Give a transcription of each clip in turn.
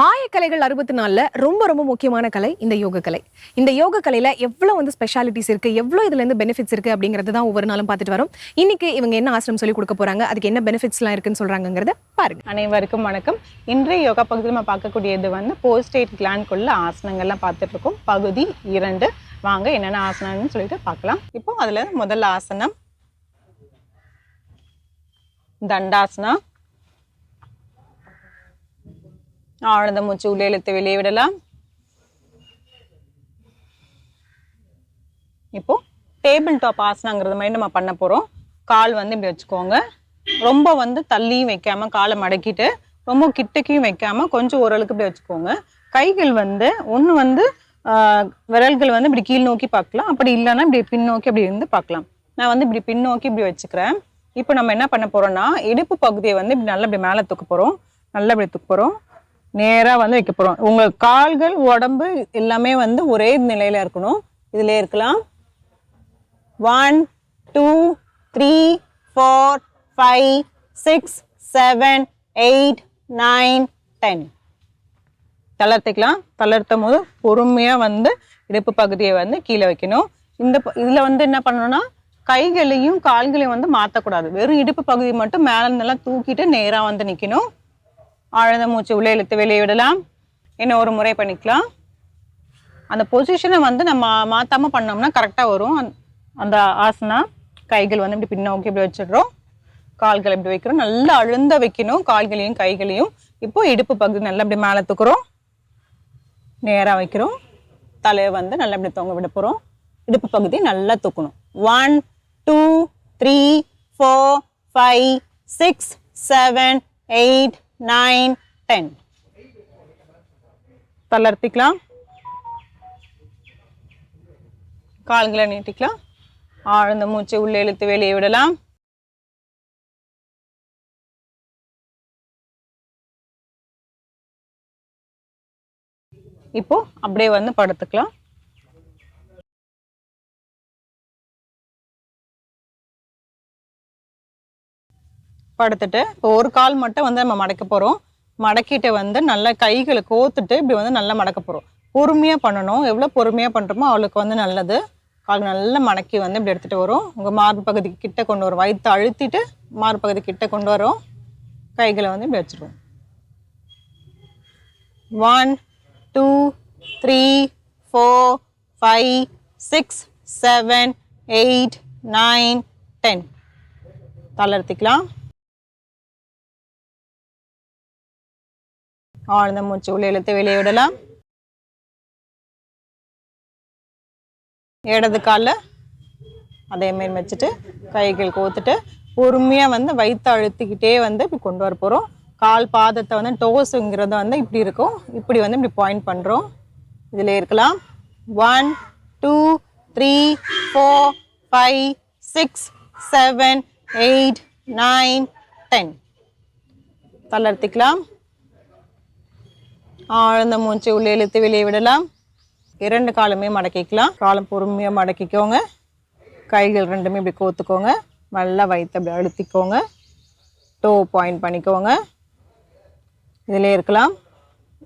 ஆயக்கலைகள் அறுபத்தி நாலில் ரொம்ப ரொம்ப முக்கியமான கலை இந்த யோக கலை இந்த யோக கலையில் எவ்வளோ வந்து ஸ்பெஷாலிட்டிஸ் இருக்குது எவ்வளோ இதுலேருந்து பெனிஃபிட்ஸ் இருக்குது அப்படிங்கிறது தான் ஒவ்வொரு நாளும் பார்த்துட்டு வரும். இன்றைக்கி இவங்க என்ன ஆசிரம் சொல்லி கொடுக்க போகிறாங்க அதுக்கு என்ன பெனிஃபிட்ஸ்லாம் இருக்குன்னு சொல்கிறாங்கிறத பாருங்கள் அனைவருக்கும் வணக்கம். இன்றைய யோகா பகுதியில் நம்ம பார்க்கக்கூடியது வந்து போஸ்டேட் கிளான்குள்ள ஆசனங்கள்லாம் பார்த்துட்டு இருக்கோம். பகுதி இரண்டு. வாங்க என்னென்ன ஆசனம்னு சொல்லிட்டு பார்க்கலாம். இப்போ அதில் முதல் ஆசனம் தண்டாசனா ஆழ்ந்த மூச்சு உள்ளே இழுத்து வெளியே விடலாம் இப்போ டேபிள் டாப் ஆசனாங்கிறது மாதிரி நம்ம பண்ண போறோம் கால் வந்து இப்படி வச்சுக்கோங்க ரொம்ப வந்து தள்ளியும் வைக்காம காலை மடக்கிட்டு ரொம்ப கிட்டக்கையும் வைக்காம கொஞ்சம் ஓரளவுக்கு இப்படி வச்சுக்கோங்க கைகள் வந்து ஒன்று வந்து விரல்கள் வந்து இப்படி கீழ் நோக்கி பார்க்கலாம் அப்படி இல்லைன்னா இப்படி பின்னோக்கி அப்படி இருந்து பார்க்கலாம் நான் வந்து இப்படி பின்னோக்கி இப்படி வச்சுக்கிறேன் இப்போ நம்ம என்ன பண்ண போறோம்னா இடுப்பு பகுதியை வந்து இப்படி நல்லா இப்படி மேலே தூக்க போகிறோம் நல்லா இப்படி தூக்க போகிறோம் நேராக வந்து வைக்க போகிறோம் உங்கள் கால்கள் உடம்பு எல்லாமே வந்து ஒரே நிலையில் இருக்கணும். இதில் இருக்கலாம். One two three four five six seven eight nine ten தளர்த்திக்கலாம். தளர்த்தும் போது பொறுமையாக வந்து இடுப்பு பகுதியை வந்து கீழே வைக்கணும். இந்த இதில் வந்து என்ன பண்ணணும்னா கைகளையும் கால்களையும் வந்து மாற்றக்கூடாது வெறும் இடுப்பு பகுதி மட்டும் மேலே நல்லா தூக்கிட்டு நேராக வந்து நிற்கணும் ஆழ்ந்த மூச்சு உள்ளே இழுத்து வெளியே விடலாம். இன்னும் ஒரு முறை பண்ணிக்கலாம். அந்த பொசிஷனை வந்து நம்ம மாற்றாமல் பண்ணோம்னா கரெக்டாக வரும். அந்த- ஆசனா கைகள் வந்து இப்படி பின்னோக்கி இப்படி வச்சிடுறோம். கால்கள் இப்படி வைக்கிறோம். நல்லா அழுந்த வைக்கணும். கால்களையும் கைகளையும். இப்போ இடுப்பு பகுதி நல்லா இப்படி மேலே தூக்குறோம். நேராக வைக்கிறோம். தலையை வந்து நல்லா இப்படி தொங்க விட போகிறோம் இடுப்பு பகுதி நல்லா தூக்கணும். One two three four five six seven eight nine ten. தளர்த்திக்கலாம் கால்களை நீட்டிக்கலாம். ஆழ்ந்த மூச்சை உள்ளே இழுத்து வெளியே விடலாம். இப்போ அப்படியே வந்து படுத்துக்கலாம். படுத்துட்டு இப்போ ஒரு கால் மட்டும் வந்து நம்ம மடக்க போகிறோம் மடக்கிட்டு வந்து நல்லா கைகளை கோத்துட்டு இப்படி வந்து நல்லா மடக்க போகிறோம் பொறுமையாக பண்ணணும். எவ்வளோ பொறுமையாக பண்ணுறோமோ அவளுக்கு வந்து நல்லது. கால் நல்லா மடக்கி வந்து இப்படி எடுத்துகிட்டு வரும். உங்கள் மார்பு பகுதிக்கு கிட்ட கொண்டு வரும். வயிற்று அழுத்திட்டு மார்பு பகுதி கிட்ட கொண்டு வரும். கைகளை வந்து இப்படி வச்சுருவோம். One two three four five six seven eight nine ten தளர்த்திக்கலாம் ஆழ்ந்த மூச்சு உள்ளே இழுத்து வெளியே விடலாம். இடது காலில் அதே மாதிரி வச்சுட்டு கைகள் கோத்துட்டு பொறுமையாக வந்து வயிற்று அழுத்திக்கிட்டே வந்து இப்படி கொண்டு வர போகிறோம் கால் பாதத்தை வந்து டோஸுங்கிறது வந்து இப்படி இருக்கும். இப்படி வந்து இப்படி பாயிண்ட் பண்ணுறோம் இதில் இருக்கலாம். One two three four five six seven eight nine ten தளர்த்திக்கலாம் ஆழ்ந்த மூச்சு உள்ளே இழுத்து வெளியே விடலாம். இரண்டு காலமே மடக்கிக்கலாம். காலம் பொறுமையாக மடக்கிக்கோங்க. கைகள் ரெண்டுமே இப்படி கோத்துக்கோங்க. நல்லா வயிற்று அப்படி அழுத்திக்கோங்க. டோ பாயிண்ட் பண்ணிக்கோங்க. இதிலே இருக்கலாம்.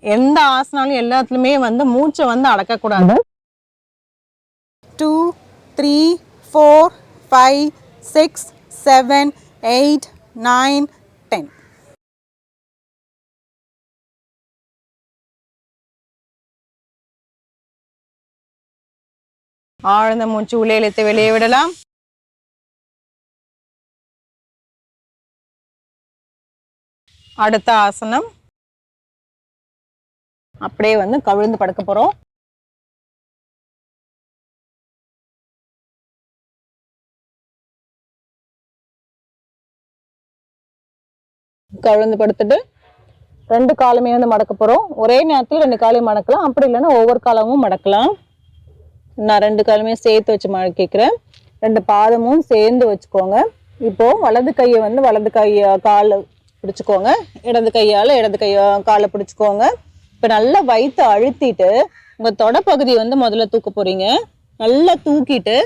எந்த ஆசனாலும் எல்லாத்துலேயுமே வந்து மூச்சை வந்து அடக்கக்கூடாது. Two three four five six seven eight nine ஆழ்ந்த மூச்சு உள்ளே இழுத்து வெளியே விடலாம். அடுத்த ஆசனம். அப்படியே வந்து கவிழ்ந்து படுக்க போறோம். கவிழ்ந்து படுத்துட்டு ரெண்டு காலமே வந்து மடக்க போறோம். ஒரே நேரத்தில் ரெண்டு காலையும் மடக்கலாம். அப்படி இல்லைன்னா ஒவ்வொரு காலமும் மடக்கலாம். நான் ரெண்டு காலுமே சேர்த்து வச்சு மடக்கிக்கிறேன் ரெண்டு பாதமும் சேர்ந்து வச்சுக்கோங்க. இப்போ வலது கையை வந்து வலது கையை காலை பிடிச்சுக்கோங்க. இடது கையால் இடது கையை காலை பிடிச்சுக்கோங்க. இப்போ நல்லா வயிற்று அழுத்திட்டு உங்கள் தொடப்பகுதி வந்து முதல்ல தூக்க போறீங்க. நல்லா தூக்கிட்டு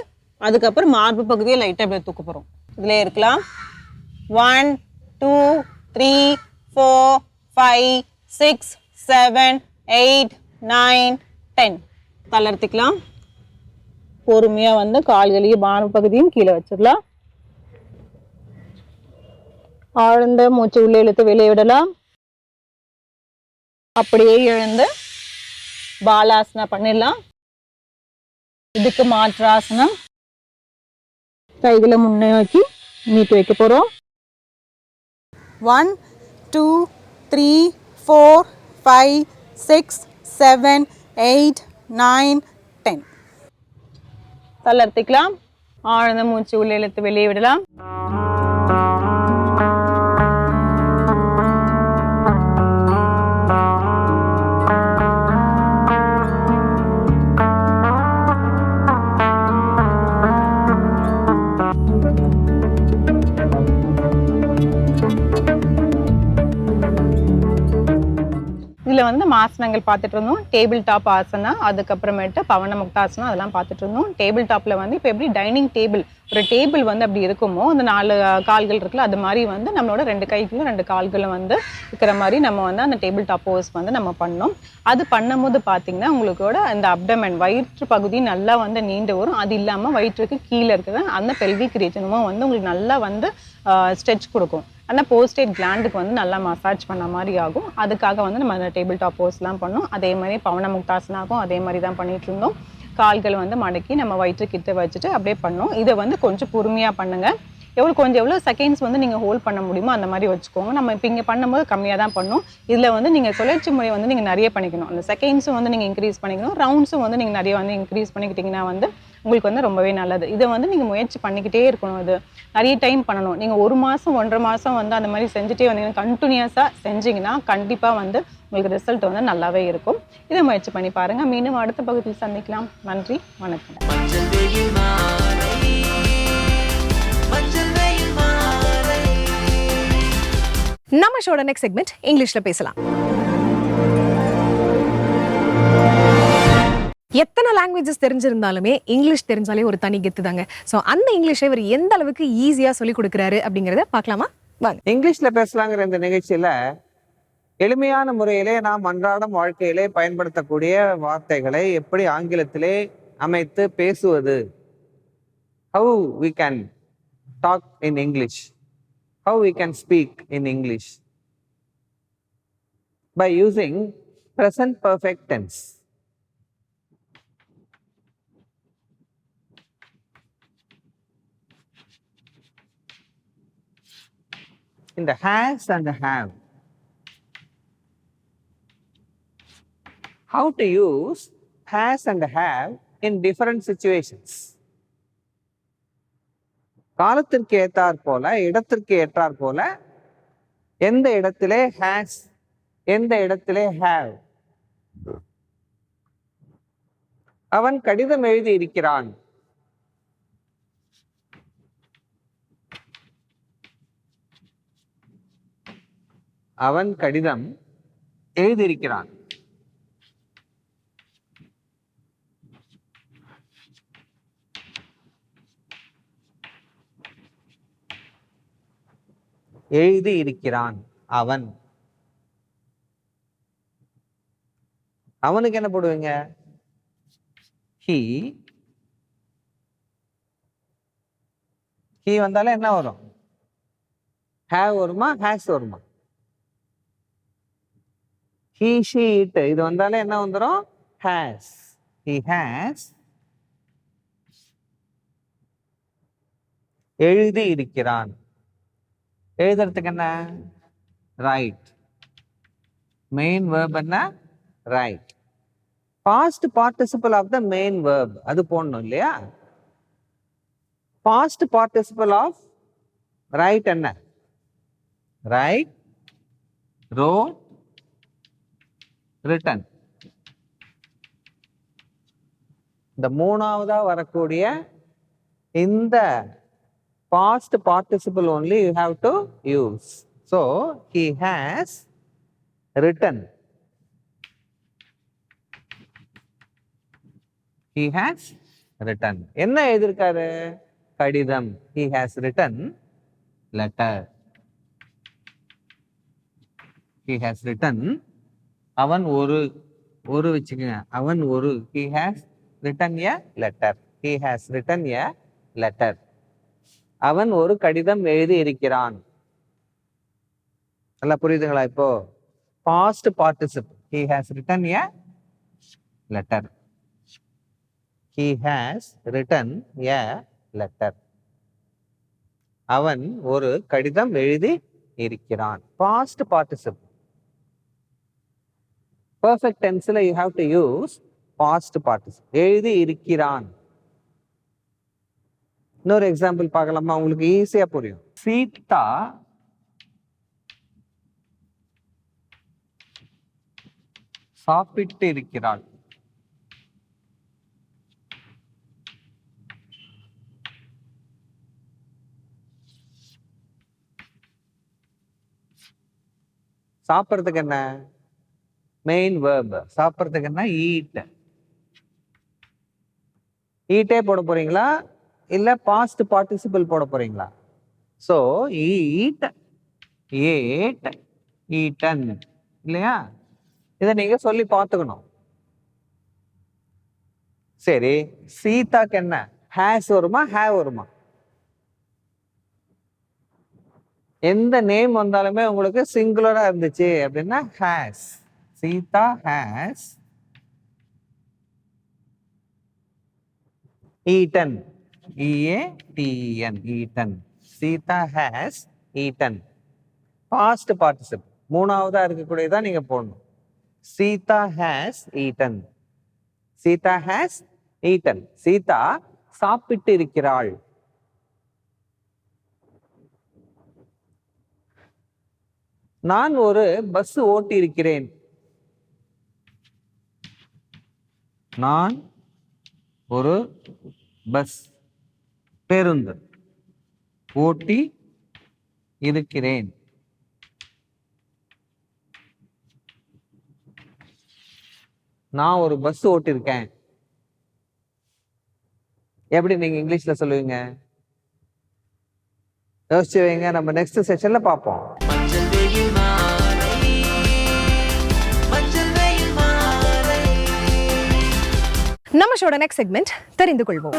அதுக்கப்புறம் மார்பு பகுதியை லைட்டாக அப்படியே தூக்க போகிறோம் இதிலே இருக்கலாம். One two three four five six seven eight nine ten தளர்த்திக்கலாம் பொறுமையாக வந்து கால்களையும் மார்பு பகுதியும் கீழே வச்சிடலாம். ஆழ்ந்த மூச்சு உள்ளே இழுத்து வெளியே விடலாம். அப்படியே எழுந்து பாலாசனா பண்ணிடலாம். இதுக்கு மாற்றாசனம். கைகளை முன்னே நோக்கி நீட்டி வைக்க போறோம். One two three four five six seven eight nine தளர்த்திக்கலாம். ஆழ்ந்த மூச்சு உள்ளே இழுத்து வெளியே விடலாம். இதில் ஆசனங்கள் பார்த்துட்டு இருந்தோம். டேபிள் டாப் ஆசனா அதுக்கப்புறமேட்டு பவன முக்தாசனம் அதெல்லாம் பார்த்துட்டு இருந்தோம். டேபிள் டாப்பில் வந்து இப்போ எப்படி டைனிங் டேபிள் ஒரு டேபிள் வந்து அப்படி இருக்குமோ அந்த நாலு கால்கள் இருக்குல்ல அது மாதிரி வந்து நம்மளோட ரெண்டு கைகளும் ரெண்டு கால்களும் வந்து இருக்கிற மாதிரி நம்ம வந்து அந்த டேபிள் டாப் போஸ் வந்து நம்ம பண்ணோம். அது பண்ணும்போது பார்த்தீங்கன்னா உங்களுக்கோட அந்த அப்டமன் வயிற்று பகுதி நல்லா வந்து நீண்டு வரும். அது இல்லாமல் வயிற்றுக்கு கீழே இருக்கிற அந்த பெல்விக் ரீஜனுமும் வந்து உங்களுக்கு நல்லா வந்து ஸ்ட்ரெச் கொடுக்கும். ஆனால் போஸ்டேட் கிளாண்டுக்கு வந்து நல்லா மசாஜ் பண்ண மாதிரி ஆகும். அதுக்காக வந்து நம்ம அந்த டேபிள் டாப் போஸ்லாம் பண்ணோம். அதே மாதிரி பவன முக்தாசனாகும் அதே மாதிரி தான் பண்ணிட்டு இருந்தோம். கால்கள் வந்து மடக்கி நம்ம வயிற்று கிட்ட வச்சுட்டு அப்படியே பண்ணோம். இதை வந்து கொஞ்சம் பொறுமையாக பண்ணுங்கள் எவ்வளோ கொஞ்சம் எவ்வளோ செகண்ட்ஸ் வந்து நீங்கள் ஹோல்ட் பண்ண முடியுமோ அந்த மாதிரி வச்சுக்கோங்க. நம்ம இப்போ இங்கே பண்ணும்போது கம்மியாக தான் பண்ணோம். இதில் வந்து நீங்கள் சுழற்சி முறை வந்து நீங்கள் நிறைய பண்ணிக்கணும். அந்த செகண்ட்ஸும் வந்து நீங்கள் இன்க்ரீஸ் பண்ணிக்கணும். ரவுண்ட்ஸும் வந்து நீங்கள் நிறைய வந்து இன்க்ரீஸ் பண்ணிக்கிட்டிங்கன்னா வந்து உங்களுக்கு வந்து ரொம்பவே நல்லது. இதை வந்து நீங்கள் முயற்சி பண்ணிக்கிட்டே இருக்கணும் இது. நிறைய டைம் பண்ணணும். நீங்கள் ஒரு மாதம் ஒன்றரை மாதம் வந்து அந்த மாதிரி செஞ்சுட்டே வந்தீங்கன்னா கண்டினியூஸாக செஞ்சீங்கன்னா கண்டிப்பாக வந்து உங்களுக்கு ரிசல்ட் வந்து நல்லாவே இருக்கும். இதை முயற்சி பண்ணி பாருங்கள் மீண்டும் அடுத்த பகுதியில் சந்திக்கலாம். நன்றி. வணக்கம். நம்ம ஷோட நெக்ஸ்ட் செக்மெண்ட் இங்கிலீஷ்ல பேசலாம். எத்தனை லாங்குவேஜஸ் தெரிஞ்சிருந்தாலுமே இங்கிலீஷ் தெரிஞ்சாலே ஒரு தனி கெத்து தாங்க. ஸோ அந்த இங்கிலீஷை இவர் எந்த அளவுக்கு ஈஸியாக சொல்லி கொடுக்குறாரு அப்படிங்கிறத பார்க்கலாமா? வாங்க. இங்கிலீஷில் பேசலாங்கிற இந்த நிகழ்ச்சியில் எளிமையான முறையிலே நாம் அன்றாடம் வாழ்க்கையிலே பயன்படுத்தக்கூடிய வார்த்தைகளை எப்படி ஆங்கிலத்திலே அமைத்து பேசுவது? How we can talk in English how we can speak in English by using present perfect tense இந்த has and have how to use has and have in different situations காலத்திற்கு ஏற்றார் போல இடத்திற்கு ஏற்றார் போல எந்த இடத்திலே ஹேஸ் எந்த இடத்திலே ஹேவ் அவன் கடிதம் எழுதி இருக்கிறான் அவன் கடிதம் எழுதியிருக்கிறான். எழுதி இருக்கிறான் அவன். அவனுக்கு என்ன போடுவீங்க? ஹி ஹி வந்தாலே என்ன வரும்? ஹேவ் வருமா? ஹேஸ் வருமா? ஹீ ஷீட் இது வந்தாலே என்ன வந்துடும் ஹேஸ் ஹி ஹேஸ் எழுதி இருக்கிறான். எழுதுறதுக்கு என்ன? ரைட் மெயின் வேர்ப் என்ன? Write past participle of the main verb அது போடணும் இல்லையா? பாஸ்ட் பார்ட்டிசிபல் ஆஃப் ரைட் என்ன? ரைட் ரோட் ரிட்டன் இந்த மூணாவதா வரக்கூடிய இந்த past participle only you have to use so he has written he has written என்ன எழுதியிருக்காரு கடிதம் he has written letter he has written அவன் ஒரு ஒரு வச்சுக்கோங்க. அவன் ஒரு he has written a letter he has written a letter அவன் ஒரு கடிதம் எழுதி இருக்கிறான் நல்லா புரியுதுங்களா இப்போ? Past participle he has written a letter he has written a letter அவன் ஒரு கடிதம் எழுதி இருக்கிறான் past participle perfect டென்ஸில் you have to use past participle எழுதி இருக்கிறான். இன்னொரு எக்ஸாம்பிள் பார்க்கலாமா? உங்களுக்கு ஈஸியா புரியும். சீதா சாப்பிட்டு இருக்கிறாள். சாப்பிட்றதுக்கு என்ன? மெயின் வேர்ப் சாப்பிட்றதுக்கு என்ன? ஈட் ஈட்டே போட போறீங்களா? இல்லை பாஸ்ட் பார்ட்டிசிபிள் போட போறீங்களா? ஸோ ஈட் ஏட் ஈட்டன் இல்லையா? இதை நீங்க சொல்லி பார்த்துக்கணும். சரி சீதாக்கு என்ன? ஹேஸ் வருமா? ஹே வருமா? எந்த நேம் வந்தாலுமே உங்களுக்கு சிங்குலரா இருந்துச்சு அப்படின்னா has Sita has eaten E A T N eaten Sita has eaten past participle மூணாவதா இருக்கக்கூடியதான் நீங்க போடணும். Sita has eaten Sita has eaten Sita சாப்பிட்டு இருக்கிறாள். நான் ஒரு பஸ் ஓட்டி இருக்கிறேன் நான் ஒரு பஸ் பேருந்து ஓட்டி இருக்கிறேன். நான் ஒரு பஸ் ஓட்டிருக்கேன். எப்படி நீங்க இங்கிலீஷ்ல சொல்லுவீங்க? யோசிச்சு வைங்க நம்ம நெக்ஸ்ட் செஷன்ல பார்ப்போம். நம்ம ஷோட நெக்ஸ்ட் செக்மெண்ட் தெரிந்து கொள்வோம்.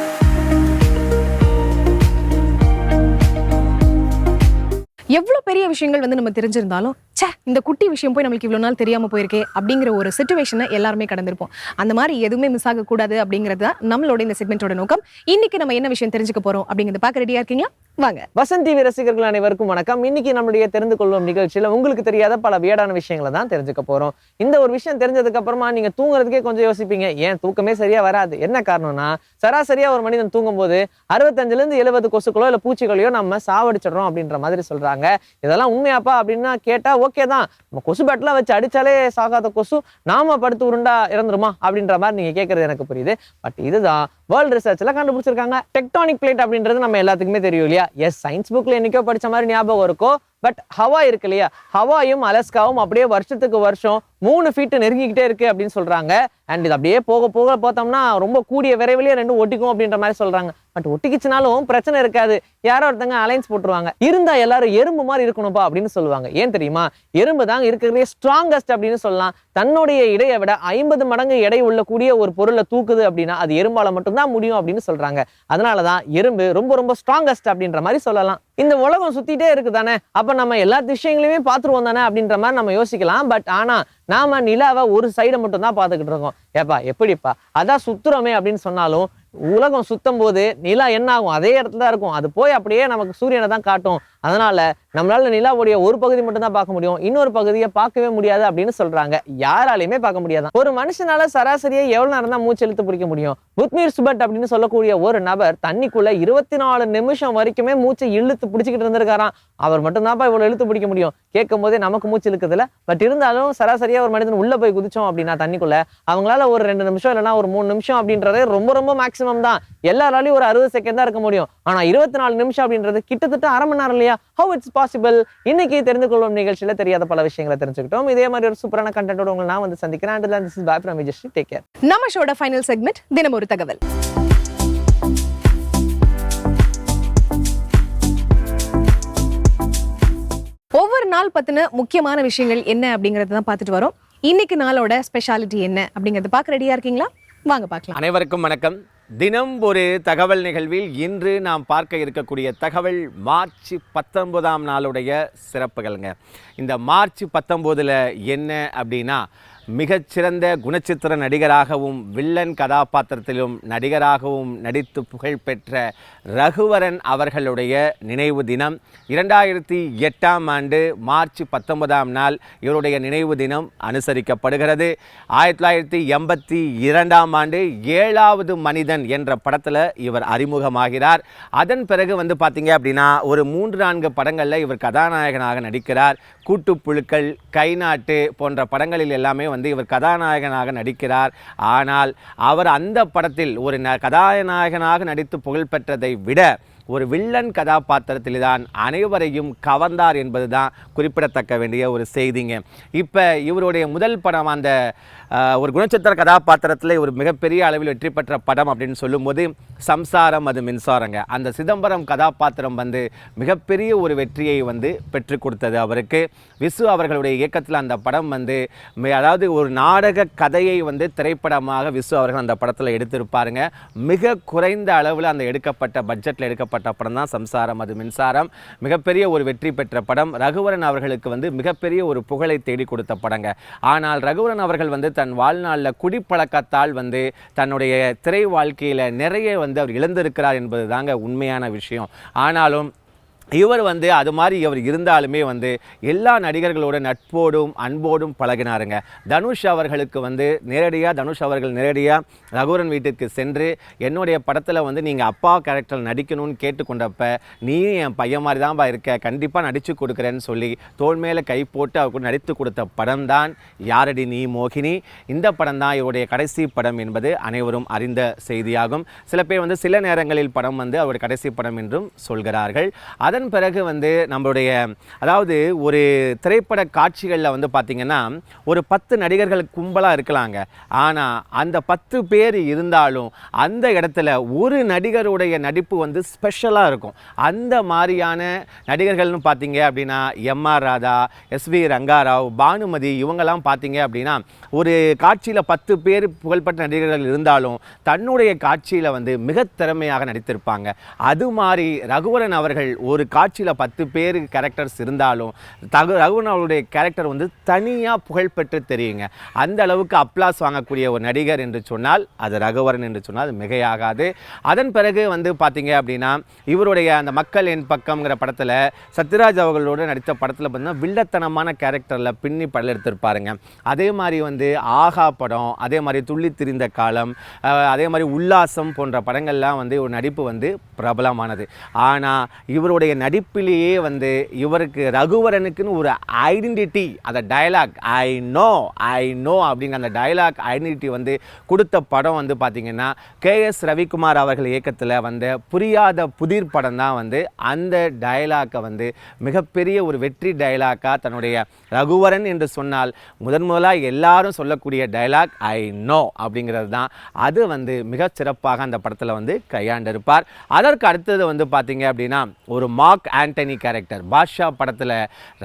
எவ்வளவு பெரிய விஷயங்கள் வந்து நம்ம தெரிஞ்சிருந்தாலும் சே இந்த குட்டி விஷயம் போய் நம்மளுக்கு இவ்வளவு நாள் தெரியாம போயிருக்கே அப்படிங்கிற ஒரு சுச்சுவேஷனை எல்லாருமே கடந்திருப்போம். அந்த மாதிரி எதுவுமே மிஸ் ஆகக்கூடாது அப்படிங்கிறது தான் நம்மளோட இந்த செக்மெண்ட்டோட நோக்கம். இன்னைக்கு நம்ம என்ன விஷயம் தெரிஞ்சுக்க போறோம் அப்படிங்கறத பார்க்க ரெடியாக இருக்கீங்களா? வாங்க. வசந்த் டிவி ரசிகர்கள் அனைவருக்கும் வணக்கம். இன்னைக்கு நம்முடைய தெரிந்து கொள்ளும் நிகழ்ச்சியில உங்களுக்கு தெரியாத பல வியடான விஷயங்களை தான் தெரிஞ்சுக்க போறோம். இந்த ஒரு விஷயம் தெரிஞ்சதுக்கு அப்புறமா நீங்க தூங்குறதுக்கே கொஞ்சம் யோசிப்பீங்க ஏன் தூக்கமே சரியா வராது? என்ன காரணம்னா சராசரியா ஒரு மனிதன் தூங்கும் போது இருந்து எழுபது கொசுக்களோ இல்ல பூச்சிகளையோ நம்ம சாவடிச்சிடுறோம் அப்படின்ற மாதிரி சொல்றாங்க. இதெல்லாம் உண்மையாப்பா அப்படின்னா கேட்டா ஓகே தான் நம்ம கொசு பேட்டெலாம் வச்சு அடிச்சாலே சாகாத கொசு. நாம படுத்து உருண்டா இறந்துருமா? அப்படின்ற மாதிரி நீங்க கேட்கறது எனக்கு புரியுது. பட் இதுதான் வேர்ல்டு ரிசர்ச்சில் கண்டுபிடிச்சிருக்காங்க. டெக்டானிக் பிளேட் அப்படின்றது நம்ம எல்லாத்துக்குமே தெரியும் இல்லையா? எஸ் சயின்ஸ் புக்ல என்றைக்கோ படிச்ச மாதிரி ஞாபகம் இருக்கோ? பட் ஹவா இருக்கு இல்லையா? ஹவாயும் அலஸ்காவும் அப்படியே வருஷத்துக்கு வருஷம் மூணு ஃபீட்டு நெருங்கிக்கிட்டே இருக்கு அப்படின்னு சொல்றாங்க. அண்ட் இது அப்படியே போக போக பார்த்தோம்னா ரொம்ப கூடிய விரைவிலேயே ரெண்டும் ஒட்டிக்கும் அப்படின்ற மாதிரி சொல்றாங்க. பட் ஒட்டிக்கிச்சுனாலும் பிரச்சனை இருக்காது. யாரோ ஒருத்தங்க அலைன்ஸ் போட்டுருவாங்க. இருந்தா எல்லாரும் எறும்பு மாதிரி இருக்கணும்ப்பா அப்படின்னு சொல்லுவாங்க. ஏன் தெரியுமா? எறும்பு தான் இருக்கிறதே ஸ்ட்ராங்கஸ்ட் அப்படின்னு சொல்லலாம். தன்னுடைய இடையை விட ஐம்பது மடங்கு எடை உள்ள கூடிய ஒரு பொருளை தூக்குது அப்படின்னா அது எறும்பால மட்டும்தான் முடியும் அப்படின்னு சொல்றாங்க. அதனாலதான் எறும்பு ரொம்ப ரொம்ப ஸ்ட்ராங்கஸ்ட் அப்படின்ற மாதிரி சொல்லலாம். இந்த உலகம் சுத்திட்டே இருக்கு தானே அப்ப நம்ம எல்லா விஷயங்களையுமே பார்த்துருவோம் தானே அப்படின்ற மாதிரி நம்ம யோசிக்கலாம். பட் ஆனா நாம நிலாவை ஒரு சைடை மட்டும் தான் பார்த்துக்கிட்டு இருக்கோம். ஏப்பா எப்படிப்பா? அதான் சுத்துறோமே அப்படின்னு சொன்னாலும் உலகம் சுத்தும் போது நிலா என்ன ஆகும் அதே இடத்துல தான் இருக்கும். அது போய் அப்படியே நமக்கு சூரியனை தான் காட்டும். அதனால நம்மளால நிலாவுடைய ஒரு பகுதி மட்டும் தான் பார்க்க முடியும். இன்னொரு பகுதியை பார்க்கவே முடியாது அப்படின்னு சொல்றாங்க. யாராலையுமே பார்க்க முடியாது. ஒரு மனுஷனால சராசரியா எவ்வளவு நேரம் தான் மூச்சு இழுத்து பிடிக்க முடியும்? புத்மீர் சுபட் அப்படின்னு சொல்லக்கூடிய ஒரு நபர் தண்ணிக்குள்ள இருபத்தி நாலு நிமிஷம் வரைக்குமே மூச்சை இழுத்து பிடிச்சிக்கிட்டு இருந்திருக்காராம். அவர் மட்டும்தான்ப்பா இவ்வளவு இழுத்து பிடிக்க முடியும்? கேட்கும் போதே நமக்கு மூச்சு இழுக்குதுல பட் இருந்தாலும் சராசரியா ஒரு மனிதன் உள்ள போய் குதிச்சோம் அப்படின்னா தண்ணிக்குள்ள அவங்களால ஒரு ரெண்டு நிமிஷம் இல்லைன்னா ஒரு மூணு நிமிஷம் அப்படின்றதே ரொம்ப ரொம்ப மேக்ஸிமம் தான். எல்லாராலையும் ஒரு அறுபது செகண்ட் தான் இருக்க முடியும். ஆனா இருபத்தி நாலு நிமிஷம் அப்படின்றது கிட்டத்தட்ட அரை மணி நேரம் இல்லையா? ஹவு இட்ஸ் பாசிபிள் இன்னைக்கு தெரிந்து கொள்வோம் நிகழ்ச்சியில தெரியாத பல விஷயங்களை தெரிஞ்சுக்கிட்டோம். இதே மாதிரி ஒரு சூப்பரான கண்டென்ட்டோட உங்களை நான் வந்து சந்திக்கிறேன். And this is bye from Vijay take care நம்ம ஷோட ஃபைனல் செக்மெண்ட் தினம் ஒரு தகவல். ஒவ்வொரு நாள் பத்தின முக்கியமான விஷயங்கள் என்ன அப்படிங்கறத தான் பார்த்துட்டு வரோம். இன்னைக்கு நாளோட ஸ்பெஷாலிட்டி என்ன அப்படிங்கறத பார்க்க ரெடியா இருக்கீங்களா? வாங்க பார்க்கலாம். அனைவருக்கும் வணக்கம். தினம் ஒரு தகவல் நிகழ்வில் இன்று நாம் பார்க்க இருக்கக்கூடிய தகவல் மார்ச் பத்தொன்பதாம் நாளுடைய சிறப்புகள்ங்க. இந்த மார்ச் பத்தொம்போதில் என்ன அப்படின்னா மிகச்சிறந்த குணச்சித்திர நடிகராகவும் வில்லன் கதாபாத்திரத்திலும் நடிகராகவும் நடித்து புகழ்பெற்ற ரகுவரன் அவர்களுடைய நினைவு தினம். இரண்டாயிரத்தி எட்டாம் ஆண்டு மார்ச் பத்தொன்பதாம் நாள் இவருடைய நினைவு தினம் அனுசரிக்கப்படுகிறது. ஆயிரத்தி தொள்ளாயிரத்தி எண்பத்தி இரண்டாம் ஆண்டு ஏழாவது மனிதன் என்ற படத்தில் இவர் அறிமுகமாகிறார். அதன் பிறகு வந்து பார்த்தீங்க அப்படின்னா ஒரு மூன்று நான்கு படங்களில் இவர் கதாநாயகனாக நடிக்கிறார். கூட்டுப்புழுக்கள் கைநாட்டு போன்ற படங்களில் எல்லாமே வந்து இவர் கதாநாயகனாக நடிக்கிறார். ஆனால் அவர் அந்த படத்தில் ஒரு கதாநாயகனாக நடித்து புகழ்பெற்றதை விட ஒரு வில்லன் கதாபாத்திரத்தில் தான் அனைவரையும் கவர்ந்தார் என்பதுதான் குறிப்பிடத்தக்க வேண்டிய ஒரு செய்திங்க. இப்போ இவருடைய முதல் படம் அந்த ஒரு குணச்சித்திர கதாபாத்திரத்தில் ஒரு மிகப்பெரிய அளவில் வெற்றி பெற்ற படம் அப்படின்னு சொல்லும்போது சம்சாரம் அது மின்சாரங்க. அந்த சிதம்பரம் கதாபாத்திரம் வந்து மிகப்பெரிய ஒரு வெற்றியை வந்து பெற்று கொடுத்தது அவருக்கு. விசு அவர்களுடைய இயக்கத்தில் அந்த படம் வந்து அதாவது ஒரு நாடக கதையை வந்து திரைப்படமாக விசு அவர்கள் அந்த படத்தில் எடுத்திருப்பாருங்க. மிக குறைந்த அளவில் அந்த எடுக்கப்பட்ட பட்ஜெட்டில் எடுக்கப்பட்ட படம் தான் சம்சாரம் அது மின்சாரம். மிகப்பெரிய ஒரு வெற்றி பெற்ற படம். ரகுவரன் அவர்களுக்கு வந்து மிகப்பெரிய ஒரு புகழை தேடி கொடுத்த படங்க. ஆனால் ரகுவரன் அவர்கள் வந்து தன் வாழ்நாளில் குடிப்பழக்கத்தால் வந்து தன்னுடைய திரை வாழ்க்கையில் நிறைய வந்து அவர் இழந்திருக்கிறார் என்பது தாங்க உண்மையான விஷயம். ஆனாலும் இவர் வந்து அது மாதிரி இவர் இருந்தாலுமே வந்து எல்லா நடிகர்களோட நட்போடும் அன்போடும் பழகினாருங்க. தனுஷ் அவர்களுக்கு வந்து நேரடியாக தனுஷ் அவர்கள் நேரடியாக ரகுரன் வீட்டுக்கு சென்று என்னுடைய படத்தில் வந்து நீங்கள் அப்பா கேரக்டர் நடிக்கணும்னு கேட்டுக்கொண்டப்ப நீயும் என் பையன் மாதிரி தான்ப்பா இருக்க கண்டிப்பாக நடித்து கொடுக்குறேன்னு சொல்லி தோல் மேலே கை போட்டு அவருக்கு நடித்து கொடுத்த படம் தான் யாரடி நீ மோகினி. இந்த படம் தான் இவருடைய கடைசி படம் என்பது அனைவரும் அறிந்த செய்தியாகும். சில பேர் வந்து சில நேரங்களில் படம் வந்து அவருடைய கடைசி படம் என்றும் சொல்கிறார்கள். அதன் பிறகு வந்து நம்மளுடைய அதாவது ஒரு திரைப்பட காட்சிகளில் வந்து பார்த்திங்கன்னா ஒரு பத்து நடிகர்கள் கும்பலாக இருக்கலாங்க. ஆனால் அந்த பத்து பேர் இருந்தாலும் அந்த இடத்துல ஒரு நடிகருடைய நடிப்பு வந்து ஸ்பெஷலாக இருக்கும். அந்த மாதிரியான நடிகர்கள்னு பார்த்தீங்க அப்படின்னா M R Radha SV Rangarao Bhanumathi இவங்கெல்லாம் பார்த்தீங்க அப்படின்னா ஒரு காட்சியில் பத்து பேர் புகழ்பெற்ற நடிகர்கள் இருந்தாலும் தன்னுடைய காட்சியில் வந்து மிக திறமையாக நடித்திருப்பாங்க. அது மாதிரி ரகுவரன் அவர்கள் ஒரு காட்சியில் பத்து பேர் கேரக்டர்ஸ் இருந்தாலும் தகு ரகுவனவருடைய கேரக்டர் வந்து தனியாக புகழ்பெற்று தெரியுங்க. அந்த அளவுக்கு அப்ளாஸ் வாங்கக்கூடிய ஒரு நடிகர் என்று சொன்னால் அது ரகுவரன் என்று சொன்னால் அது மிகையாகாது. அதன் பிறகு வந்து பார்த்தீங்க அப்படின்னா இவருடைய அந்த மக்கள் என் பக்கம்ங்கிற படத்தில் சத்யராஜ் அவர்களோடு நடித்த படத்தில் பார்த்தீங்கன்னா வில்லத்தனமான கேரக்டரில் பின்னி படம் எடுத்திருப்பாருங்க. அதே மாதிரி வந்து ஆகா படம் அதே மாதிரி துள்ளி திரிந்த காலம் அதே மாதிரி உல்லாசம் போன்ற படங்கள்லாம் வந்து ஒரு நடிப்பு வந்து பிரபலமானது. ஆனால் இவருடைய நடிப்பிலேயே வந்து இவருக்கு ரகுவரனுக்குன்னு ஒரு ஐடென்டிட்டி அந்த dialogue I know I know அப்படிங்கிற அந்த டைலாக் ஐடென்டிட்டி வந்து கொடுத்த படம் வந்து பார்த்திங்கன்னா கேஎஸ் ரவிக்குமார் அவர்கள் இயக்கத்தில் வந்த புரியாத புதிர் படம் தான் வந்து அந்த டயலாக்கை வந்து மிகப்பெரிய ஒரு வெற்றி டயலாக்காக தன்னுடைய ரகுவரன் என்று சொன்னால் முதன் முதலாக எல்லாரும் சொல்லக்கூடிய டயலாக் ஐ நோ அப்படிங்கிறது தான். அது வந்து மிகச் சிறப்பாக அந்த படத்தில் வந்து கையாண்டிருப்பார். அதற்கு அடுத்தது வந்து பார்த்தீங்க அப்படின்னா ஒரு மார்க் ஆண்டனி கேரக்டர் பாஷா படத்தில்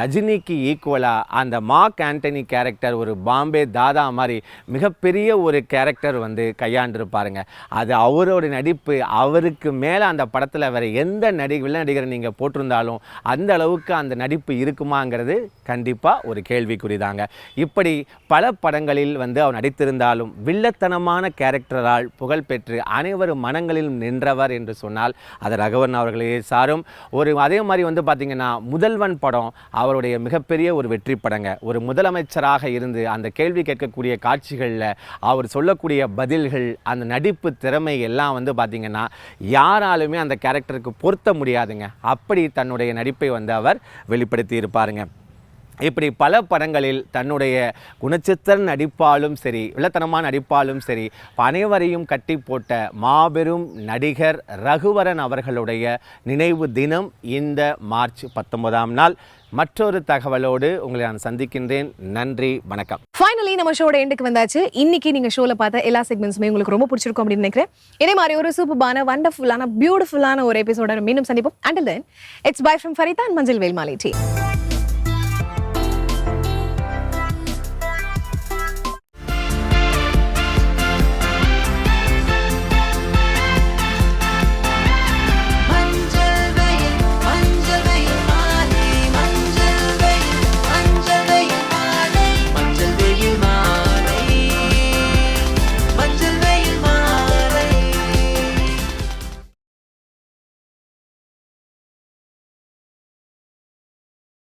ரஜினிக்கு ஈக்குவலாக அந்த மார்க் ஆண்டனி கேரக்டர் ஒரு பாம்பே தாதா மாதிரி மிகப்பெரிய ஒரு கேரக்டர் வந்து கையாண்டிருப்பாருங்க. அது அவரோட நடிப்பு அவருக்கு மேலே அந்த படத்தில் வேறு எந்த நடி வில்ல நடிகரை நீங்கள் போட்டிருந்தாலும் அந்த அளவுக்கு அந்த நடிப்பு இருக்குமாங்கிறது கண்டிப்பாக ஒரு கேள்விக்குறிதாங்க. இப்படி பல படங்களில் வந்து அவர் நடித்திருந்தாலும் வில்லத்தனமான கேரக்டரால் புகழ்பெற்று அனைவரும் மனங்களிலும் நின்றவர் என்று சொன்னால் அது ரகவன் அவர்களே சாரும். ஒரு அதே மாதிரி வந்து பார்த்திங்கன்னா முதல்வன் படம் அவருடைய மிகப்பெரிய ஒரு வெற்றி படங்க. ஒரு முதலமைச்சராக இருந்து அந்த கேள்வி கேட்கக்கூடிய காட்சிகளில் அவர் சொல்லக்கூடிய பதில்கள் அந்த நடிப்பு திறமை எல்லாம் வந்து பார்த்திங்கன்னா யாராலுமே அந்த கேரக்டருக்கு பொருத்த முடியாதுங்க. அப்படி தன்னுடைய நடிப்பை வந்து அவர் வெளிப்படுத்தி இருப்பாருங்க இப்படி பல படங்களில் தன்னுடைய குணச்சித்திர நடிப்பாலும் சரி வில்லத்தனமான நடிப்பாலும் சரி அனைவரையும் கட்டி போட்ட மாபெரும் நடிகர் ரகுவரன் அவர்களுடைய நினைவு தினம் இந்த மார்ச் பத்தொன்பதாம் நாள். மற்றொரு தகவலோடு உங்களை நான் சந்திக்கின்றேன். நன்றி வணக்கம். ஃபைனலி நம்ம ஷோட எண்டுக்கு வந்தாச்சு. இன்னைக்கு நீங்க ஷோல பார்த்த எல்லா செக்மெண்ட்ஸுமே உங்களுக்கு ரொம்ப பிடிச்சிருக்கும் அப்படின்னு நினைக்கிறேன். இதே மாதிரி ஒரு சூப்பர்பான வண்டர்ஃபுல்லான பியூட்டிஃபுல்லான ஒரு எபிசோட மீண்டும் சந்திப்போம். And then it's bye from Farida and மஞ்சள் வேல்மாலை டீ